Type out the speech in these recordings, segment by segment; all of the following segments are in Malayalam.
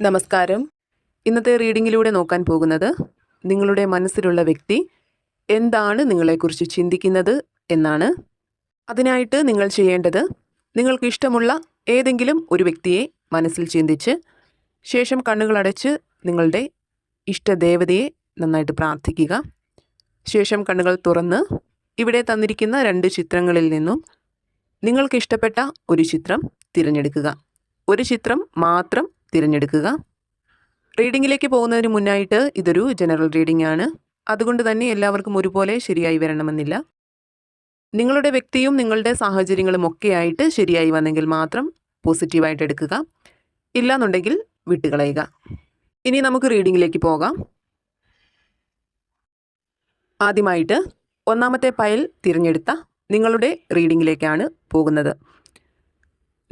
നമസ്കാരം. ഇന്നത്തെ റീഡിങ്ങിലൂടെ നോക്കാൻ പോകുന്നത് നിങ്ങളുടെ മനസ്സിലുള്ള വ്യക്തി എന്താണ് നിങ്ങളെക്കുറിച്ച് ചിന്തിക്കുന്നത് എന്നാണ്. അതിനായിട്ട് നിങ്ങൾ ചെയ്യേണ്ടത് നിങ്ങൾക്ക് ഇഷ്ടമുള്ള ഏതെങ്കിലും ഒരു വ്യക്തിയെ മനസ്സിൽ ചിന്തിച്ച് ശേഷം കണ്ണുകളടച്ച് നിങ്ങളുടെ ഇഷ്ടദേവതയെ നന്നായിട്ട് പ്രാർത്ഥിക്കുക. ശേഷം കണ്ണുകൾ തുറന്ന് ഇവിടെ തന്നിരിക്കുന്ന രണ്ട് ചിത്രങ്ങളിൽ നിന്നും നിങ്ങൾക്ക് ഇഷ്ടപ്പെട്ട ഒരു ചിത്രം തിരഞ്ഞെടുക്കുക. ഒരു ചിത്രം മാത്രം തിരഞ്ഞെടുക്കുക. റീഡിങ്ങിലേക്ക് പോകുന്നതിന് മുന്നായിട്ട് ഇതൊരു ജനറൽ റീഡിംഗ് ആണ്. അതുകൊണ്ട് തന്നെ എല്ലാവർക്കും ഒരുപോലെ ശരിയായി വരണമെന്നില്ല. നിങ്ങളുടെ വ്യക്തിയും നിങ്ങളുടെ സാഹചര്യങ്ങളും ഒക്കെ ആയിട്ട് ശരിയായി വന്നെങ്കിൽ മാത്രം പോസിറ്റീവായിട്ട് എടുക്കുക. ഇല്ലാന്നുണ്ടെങ്കിൽ വിട്ടുകളയുക. ഇനി നമുക്ക് റീഡിങ്ങിലേക്ക് പോകാം. ആദ്യമായിട്ട് ഒന്നാമത്തെ പയൽ തിരഞ്ഞെടുത്ത നിങ്ങളുടെ റീഡിങ്ങിലേക്കാണ് പോകുന്നത്.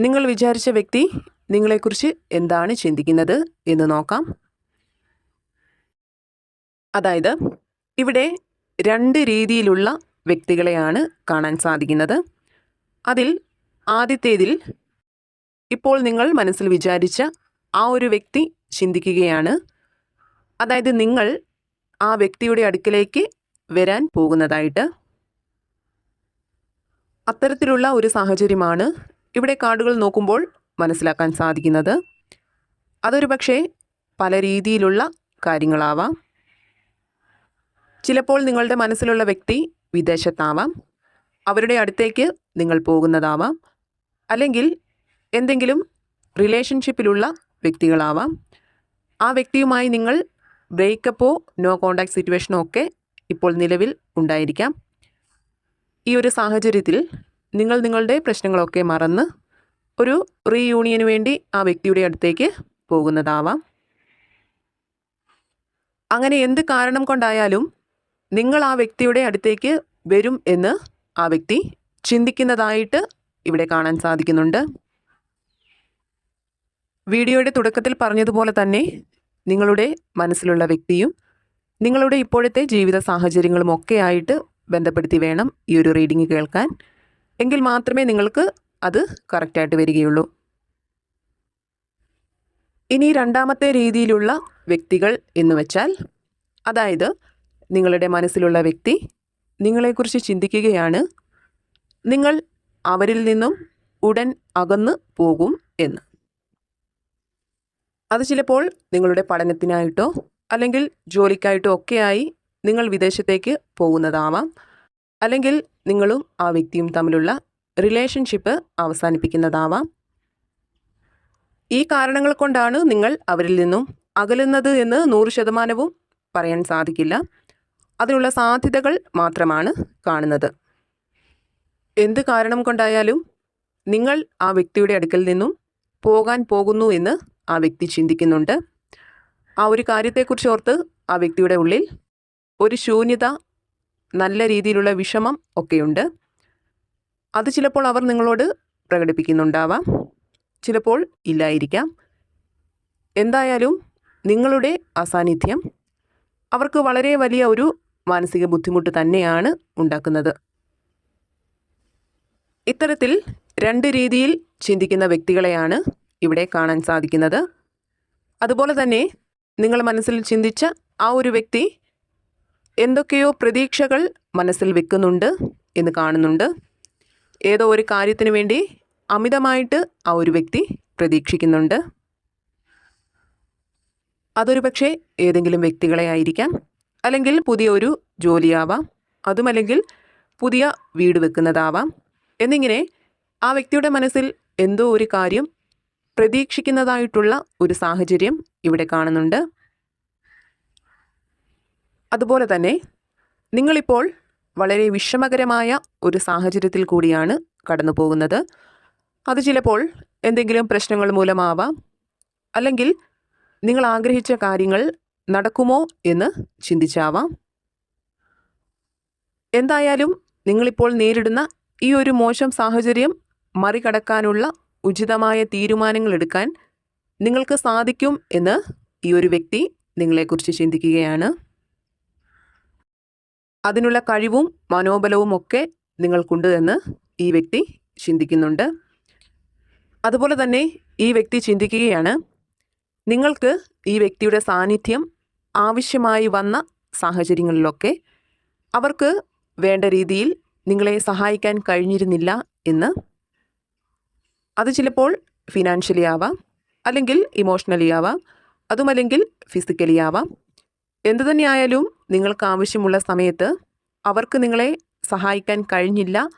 നിങ്ങൾ വിചാരിച്ച വ്യക്തി നിങ്ങളെക്കുറിച്ച് എന്താണ് ചിന്തിക്കുന്നത് എന്ന് നോക്കാം. അതായത് ഇവിടെ രണ്ട് രീതിയിലുള്ള വ്യക്തികളെയാണ് കാണാൻ സാധിക്കുന്നത്. അതിൽ ആദ്യത്തേതിൽ ഇപ്പോൾ നിങ്ങൾ മനസ്സിൽ വിചാരിച്ച ആ ഒരു വ്യക്തി ചിന്തിക്കുകയാണ്. അതായത് നിങ്ങൾ ആ വ്യക്തിയുടെ അടുക്കിലേക്ക് വരാൻ പോകുന്നതായിട്ട്. അത്തരത്തിലുള്ള ഒരു സാഹചര്യമാണ് ഇവിടെ കാർഡുകൾ നോക്കുമ്പോൾ മനസ്സിലാക്കാൻ സാധിക്കുന്നത്. അതൊരു പക്ഷേ പല രീതിയിലുള്ള കാര്യങ്ങളാവാം. ചിലപ്പോൾ നിങ്ങളുടെ മനസ്സിലുള്ള വ്യക്തി വിദേശത്താവാം. അവരുടെ അടുത്തേക്ക് നിങ്ങൾ പോകുന്നതാവാം. അല്ലെങ്കിൽ എന്തെങ്കിലും റിലേഷൻഷിപ്പിലുള്ള വ്യക്തികളാവാം. ആ വ്യക്തിയുമായി നിങ്ങൾ ബ്രേക്കപ്പോ നോ കോണ്ടാക്ട് സിറ്റുവേഷനോ ഒക്കെ ഇപ്പോൾ നിലവിൽ ഉണ്ടായിരിക്കാം. ഈ ഒരു സാഹചര്യത്തിൽ നിങ്ങൾ നിങ്ങളുടെ പ്രശ്നങ്ങളൊക്കെ മറന്ന് ഒരു റീയൂണിയന് വേണ്ടി ആ വ്യക്തിയുടെ അടുത്തേക്ക് പോകുന്നതാവാം. അങ്ങനെ എന്ത് കാരണം കൊണ്ടായാലും നിങ്ങൾ ആ വ്യക്തിയുടെ അടുത്തേക്ക് വരും എന്ന് ആ വ്യക്തി ചിന്തിക്കുന്നതായിട്ട് ഇവിടെ കാണാൻ സാധിക്കുന്നുണ്ട്. വീഡിയോയുടെ തുടക്കത്തിൽ പറഞ്ഞതുപോലെ തന്നെ നിങ്ങളുടെ മനസ്സിലുള്ള വ്യക്തിയും നിങ്ങളുടെ ഇപ്പോഴത്തെ ജീവിത സാഹചര്യങ്ങളും ഒക്കെ ആയിട്ട് ബന്ധപ്പെടുത്തി വേണം ഈ ഒരു റീഡിംഗ് കേൾക്കാൻ. എങ്കിൽ മാത്രമേ നിങ്ങൾക്ക് അത് കറക്റ്റായിട്ട് വരികയുള്ളൂ. ഇനി രണ്ടാമത്തെ രീതിയിലുള്ള വ്യക്തികൾ എന്ന് വെച്ചാൽ അതായത് നിങ്ങളുടെ മനസ്സിലുള്ള വ്യക്തി നിങ്ങളെക്കുറിച്ച് ചിന്തിക്കുകയാണ് നിങ്ങൾ അവരിൽ നിന്നും ഉടൻ അകന്നു പോകും എന്ന്. അത് ചിലപ്പോൾ നിങ്ങളുടെ പഠനത്തിനായിട്ടോ അല്ലെങ്കിൽ ജോലിക്കായിട്ടോ ഒക്കെയായി നിങ്ങൾ വിദേശത്തേക്ക് പോകുന്നതാവാം അല്ലെങ്കിൽ നിങ്ങളും ആ വ്യക്തിയും തമ്മിലുള്ള റിലേഷൻഷിപ്പ് അവസാനിപ്പിക്കുന്നതാവാം. ഈ കാരണങ്ങൾ കൊണ്ടാണ് നിങ്ങൾ അവരിൽ നിന്നും അകലുന്നത് എന്ന് നൂറ് ശതമാനവും പറയാൻ സാധിക്കില്ല. അതിനുള്ള സാധ്യതകൾ മാത്രമാണ് കാണുന്നത്. എന്ത് കാരണം കൊണ്ടായാലും നിങ്ങൾ ആ വ്യക്തിയുടെ അടുക്കൽ നിന്നും പോകാൻ പോകുന്നു എന്ന് ആ വ്യക്തി ചിന്തിക്കുന്നുണ്ട്. ആ ഒരു കാര്യത്തെക്കുറിച്ച് ഓർത്ത് ആ വ്യക്തിയുടെ ഉള്ളിൽ ഒരു ശൂന്യത നല്ല രീതിയിലുള്ള വിഷമം ഒക്കെയുണ്ട്. അത് ചിലപ്പോൾ അവർ നിങ്ങളോട് പ്രകടിപ്പിക്കുന്നുണ്ടാവാം. ചിലപ്പോൾ ഇല്ലായിരിക്കാം. എന്തായാലും നിങ്ങളുടെ അസാന്നിധ്യം അവർക്ക് വളരെ വലിയ ഒരു മാനസിക ബുദ്ധിമുട്ട് തന്നെയാണ് ഉണ്ടാക്കുന്നത്. ഇത്തരത്തിൽ രണ്ട് രീതിയിൽ ചിന്തിക്കുന്ന വ്യക്തികളെയാണ് ഇവിടെ കാണാൻ സാധിക്കുന്നത്. അതുപോലെ തന്നെ നിങ്ങൾ മനസ്സിൽ ചിന്തിച്ച ആ ഒരു വ്യക്തി എന്തൊക്കെയോ പ്രതീക്ഷകൾ മനസ്സിൽ വെക്കുന്നുണ്ട് എന്ന് കാണുന്നുണ്ട്. ഏതോ ഒരു കാര്യത്തിന് വേണ്ടി അമിതമായിട്ട് ആ ഒരു വ്യക്തി പ്രതീക്ഷിക്കുന്നുണ്ട്. അതൊരു പക്ഷേ ഏതെങ്കിലും വ്യക്തികളെ ആയിരിക്കാം. അല്ലെങ്കിൽ പുതിയ ഒരു ജോലിയാവാം. അതുമല്ലെങ്കിൽ പുതിയ വീട് വെക്കുന്നതാവാം. എന്നിങ്ങനെ ആ വ്യക്തിയുടെ മനസ്സിൽ എന്തോ ഒരു കാര്യം പ്രതീക്ഷിക്കുന്നതായിട്ടുള്ള ഒരു സാഹചര്യം ഇവിടെ കാണുന്നുണ്ട്. അതുപോലെ തന്നെ നിങ്ങളിപ്പോൾ വളരെ വിഷമകരമായ ഒരു സാഹചര്യത്തിൽ കൂടിയാണ് കടന്നു പോകുന്നത്. അത് ചിലപ്പോൾ എന്തെങ്കിലും പ്രശ്നങ്ങൾ മൂലമാവാം. അല്ലെങ്കിൽ നിങ്ങൾ ആഗ്രഹിച്ച കാര്യങ്ങൾ നടക്കുമോ എന്ന് ചിന്തിച്ചാവാം. എന്തായാലും നിങ്ങളിപ്പോൾ നേരിടുന്ന ഈ ഒരു മോശം സാഹചര്യം മറികടക്കാനുള്ള ഉചിതമായ തീരുമാനങ്ങൾ എടുക്കാൻ നിങ്ങൾക്ക് സാധിക്കും എന്ന് ഈ ഒരു വ്യക്തി നിങ്ങളെക്കുറിച്ച് ചിന്തിക്കുകയാണ്. അതിനുള്ള കഴിവും മനോബലവും ഒക്കെ നിങ്ങൾക്കുണ്ട് എന്ന് ഈ വ്യക്തി ചിന്തിക്കുന്നുണ്ട്. അതുപോലെ തന്നെ ഈ വ്യക്തി ചിന്തിക്കുകയാണ് നിങ്ങൾക്ക് ഈ വ്യക്തിയുടെ സാന്നിധ്യം ആവശ്യമായി വന്ന സാഹചര്യങ്ങളിലൊക്കെ അവർക്ക് വേണ്ട രീതിയിൽ നിങ്ങളെ സഹായിക്കാൻ കഴിഞ്ഞിരുന്നില്ല എന്ന്. അത് ചിലപ്പോൾ ഫിനാൻഷ്യലി ആവാം അല്ലെങ്കിൽ ഇമോഷണലി ആവാം അതുമല്ലെങ്കിൽ ഫിസിക്കലി ആവാം. എന്തു തന്നെയായാലും നിങ്ങൾക്ക് ആവശ്യമുള്ള സമയത്ത് അവർക്ക് നിങ്ങളെ സഹായിക്കാൻ കഴിഞ്ഞില്ല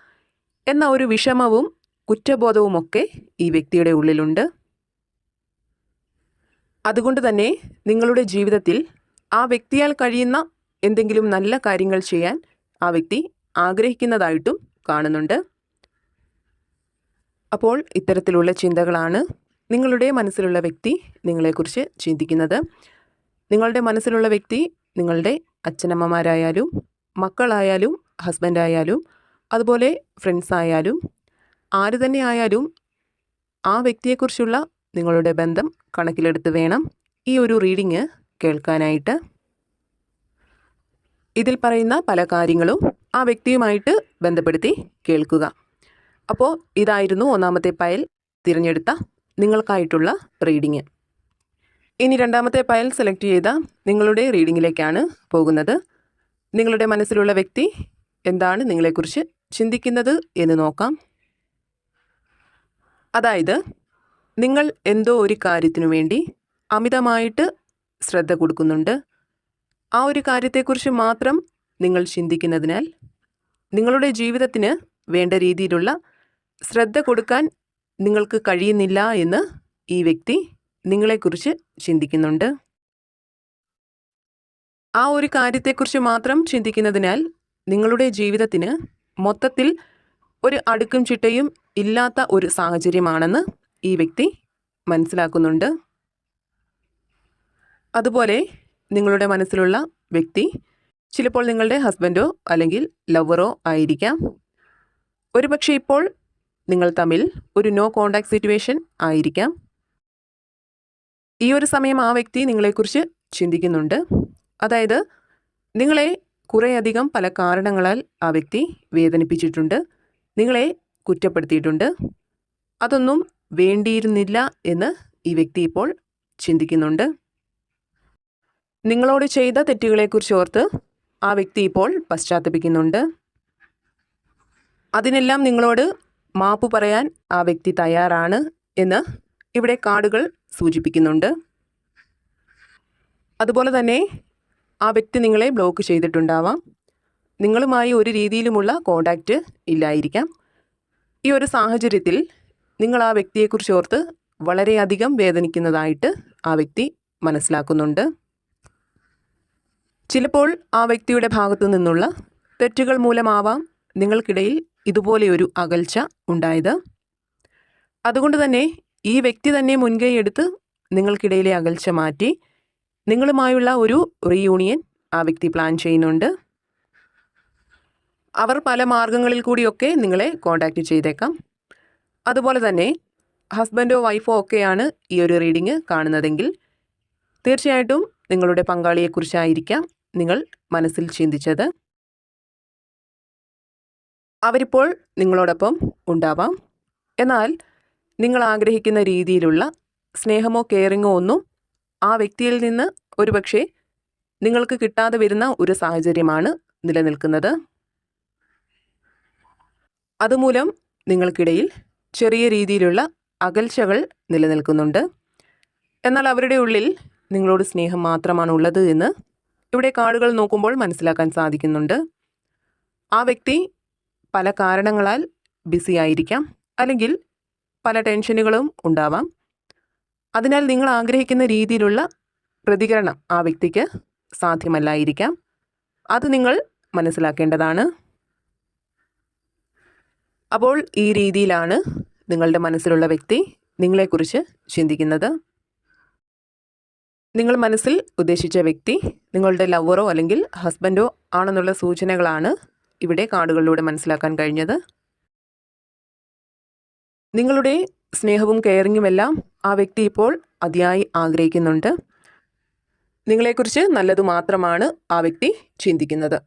എന്ന ഒരു വിഷമവും കുറ്റബോധവുമൊക്കെ ഈ വ്യക്തിയുടെ ഉള്ളിലുണ്ട്. അതുകൊണ്ട് തന്നെ നിങ്ങളുടെ ജീവിതത്തിൽ ആ വ്യക്തിയാൽ കഴിയുന്ന എന്തെങ്കിലും നല്ല കാര്യങ്ങൾ ചെയ്യാൻ ആ വ്യക്തി ആഗ്രഹിക്കുന്നതായിട്ടും കാണുന്നുണ്ട്. അപ്പോൾ ഇത്തരത്തിലുള്ള ചിന്തകളാണ് നിങ്ങളുടെ മനസ്സിലുള്ള വ്യക്തി നിങ്ങളെക്കുറിച്ച് ചിന്തിക്കുന്നത്. നിങ്ങളുടെ മനസ്സിലുള്ള വ്യക്തി നിങ്ങളുടെ അച്ഛനമ്മമാരായാലും മക്കളായാലും ഹസ്ബൻഡായാലും അതുപോലെ ഫ്രണ്ട്സ് ആയാലും ആര് തന്നെ ആയാലും ആ വ്യക്തിയെക്കുറിച്ചുള്ള നിങ്ങളുടെ ബന്ധം കണക്കിലെടുത്ത് വേണം ഈ ഒരു റീഡിങ് കേൾക്കാനായിട്ട്. ഇതിൽ പറയുന്ന പല കാര്യങ്ങളും ആ വ്യക്തിയുമായിട്ട് ബന്ധപ്പെടുത്തി കേൾക്കുക. അപ്പോൾ ഇതായിരുന്നു ഒന്നാമത്തെ പയൽ തിരഞ്ഞെടുത്ത നിങ്ങൾക്കായിട്ടുള്ള റീഡിങ് ഇനി രണ്ടാമത്തെ ഫയൽ സെലക്ട് ചെയ്ത നിങ്ങളുടെ റീഡിങ്ങിലേക്കാണ് പോകുന്നത്. നിങ്ങളുടെ മനസ്സിലുള്ള വ്യക്തി എന്താണ് നിങ്ങളെക്കുറിച്ച് ചിന്തിക്കുന്നത് എന്ന് നോക്കാം. അതായത് നിങ്ങൾ എന്തോ ഒരു കാര്യത്തിനു വേണ്ടി അമിതമായിട്ട് ശ്രദ്ധ കൊടുക്കുന്നുണ്ട്. ആ ഒരു കാര്യത്തെക്കുറിച്ച് മാത്രം നിങ്ങൾ ചിന്തിക്കുന്നതിനാൽ നിങ്ങളുടെ ജീവിതത്തിന് വേണ്ട രീതിയിലുള്ള ശ്രദ്ധ കൊടുക്കാൻ നിങ്ങൾക്ക് കഴിയുന്നില്ല എന്ന് ഈ വ്യക്തി നിങ്ങളെക്കുറിച്ച് ചിന്തിക്കുന്നുണ്ട്. ആ ഒരു കാര്യത്തെക്കുറിച്ച് മാത്രം ചിന്തിക്കുന്നതിനാൽ നിങ്ങളുടെ ജീവിതത്തിന് മൊത്തത്തിൽ ഒരു അടുക്കും ചിട്ടയും ഇല്ലാത്ത ഒരു സാഹചര്യമാണെന്ന് ഈ വ്യക്തി മനസ്സിലാക്കുന്നുണ്ട്. അതുപോലെ നിങ്ങളുടെ മനസ്സിലുള്ള വ്യക്തി ചിലപ്പോൾ നിങ്ങളുടെ ഹസ്ബൻഡോ അല്ലെങ്കിൽ ലവറോ ആയിരിക്കാം. ഒരുപക്ഷെ ഇപ്പോൾ നിങ്ങൾ തമ്മിൽ ഒരു നോ കോണ്ടാക്ട് സിറ്റുവേഷൻ ആയിരിക്കാം. ഈ ഒരു സമയം ആ വ്യക്തി നിങ്ങളെക്കുറിച്ച് ചിന്തിക്കുന്നുണ്ട്. അതായത് നിങ്ങളെ കുറേയധികം പല കാരണങ്ങളാൽ ആ വ്യക്തി വേദനിപ്പിച്ചിട്ടുണ്ട്. നിങ്ങളെ കുറ്റപ്പെടുത്തിയിട്ടുണ്ട്. അതൊന്നും വേണ്ടിയിരുന്നില്ല എന്ന് ഈ വ്യക്തി ഇപ്പോൾ ചിന്തിക്കുന്നുണ്ട്. നിങ്ങളോട് ചെയ്ത തെറ്റുകളെക്കുറിച്ച് ഓർത്ത് ആ വ്യക്തി ഇപ്പോൾ പശ്ചാത്തപിക്കുന്നുണ്ട്. അതിനെല്ലാം നിങ്ങളോട് മാപ്പ് പറയാൻ ആ വ്യക്തി തയ്യാറാണ് എന്ന് ഇവിടെ കാർഡുകൾ സൂചിപ്പിക്കുന്നുണ്ട്. അതുപോലെ തന്നെ ആ വ്യക്തി നിങ്ങളെ ബ്ലോക്ക് ചെയ്തിട്ടുണ്ടാവാം. നിങ്ങളുമായി ഒരു രീതിയിലുമുള്ള കോണ്ടാക്റ്റ് ഇല്ലായിരിക്കാം. ഈ ഒരു സാഹചര്യത്തിൽ നിങ്ങൾ ആ വ്യക്തിയെക്കുറിച്ച് ഓർത്ത് വളരെയധികം വേദനിക്കുന്നതായിട്ട് ആ വ്യക്തി മനസ്സിലാക്കുന്നുണ്ട്. ചിലപ്പോൾ ആ വ്യക്തിയുടെ ഭാഗത്തു നിന്നുള്ള തെറ്റുകൾ മൂലമാവാം നിങ്ങൾക്കിടയിൽ ഇതുപോലെയൊരു അകൽച്ച ഉണ്ടായത്. അതുകൊണ്ട് തന്നെ ഈ വ്യക്തി തന്നെ മുൻകൈ എടുത്ത് നിങ്ങൾക്കിടയിലെ അകൽച്ച മാറ്റി നിങ്ങളുമായുള്ള ഒരു റീയൂണിയൻ ആ വ്യക്തി പ്ലാൻ ചെയ്യുന്നുണ്ട്. അവർ പല മാർഗങ്ങളിൽ കൂടിയൊക്കെ നിങ്ങളെ കോണ്ടാക്റ്റ് ചെയ്തേക്കാം. അതുപോലെ തന്നെ ഹസ്ബൻഡോ വൈഫോ ഒക്കെയാണ് ഈ ഒരു റീഡിങ് കാണുന്നതെങ്കിൽ തീർച്ചയായിട്ടും നിങ്ങളുടെ പങ്കാളിയെക്കുറിച്ചായിരിക്കാം നിങ്ങൾ മനസ്സിൽ ചിന്തിച്ചത്. അവരിപ്പോൾ നിങ്ങളോടൊപ്പം ഉണ്ടാവാം. എന്നാൽ നിങ്ങൾ ആഗ്രഹിക്കുന്ന രീതിയിലുള്ള സ്നേഹമോ കെയറിങ്ങോ ഒന്നും ആ വ്യക്തിയിൽ നിന്ന് ഒരുപക്ഷെ നിങ്ങൾക്ക് കിട്ടാതെ വരുന്ന ഒരു സാഹചര്യമാണ് നിലനിൽക്കുന്നത്. അതുമൂലം നിങ്ങൾക്കിടയിൽ ചെറിയ രീതിയിലുള്ള അകൽച്ചകൾ നിലനിൽക്കുന്നുണ്ട്. എന്നാൽ അവരുടെ ഉള്ളിൽ നിങ്ങളോട് സ്നേഹം മാത്രമാണ് ഉള്ളത് എന്ന് ഇവിടെ കാർഡുകൾ നോക്കുമ്പോൾ മനസ്സിലാക്കാൻ സാധിക്കുന്നുണ്ട്. ആ വ്യക്തി പല കാരണങ്ങളാൽ ബിസി ആയിരിക്കാം അല്ലെങ്കിൽ പല ടെൻഷനുകളും ഉണ്ടാവാം. അതിനാൽ നിങ്ങൾ ആഗ്രഹിക്കുന്ന രീതിയിലുള്ള പ്രതികരണം ആ വ്യക്തിക്ക് സാധ്യമല്ലായിരിക്കാം. അത് നിങ്ങൾ മനസ്സിലാക്കേണ്ടതാണ്. അപ്പോൾ ഈ രീതിയിലാണ് നിങ്ങളുടെ മനസ്സിലുള്ള വ്യക്തി നിങ്ങളെക്കുറിച്ച് ചിന്തിക്കുന്നത്. നിങ്ങൾ മനസ്സിൽ ഉദ്ദേശിച്ച വ്യക്തി നിങ്ങളുടെ ലവറോ അല്ലെങ്കിൽ ഹസ്ബൻഡോ ആണെന്നുള്ള സൂചനകളാണ് ഇവിടെ കാർഡുകളിലൂടെ മനസ്സിലാക്കാൻ കഴിഞ്ഞത്. നിങ്ങളുടെ സ്നേഹവും കെയറിങ്ങുമെല്ലാം ആ വ്യക്തി ഇപ്പോൾ അതിയായി ആഗ്രഹിക്കുന്നുണ്ട്. നിങ്ങളെക്കുറിച്ച് നല്ലതു മാത്രമാണ് ആ വ്യക്തി ചിന്തിക്കുന്നത്.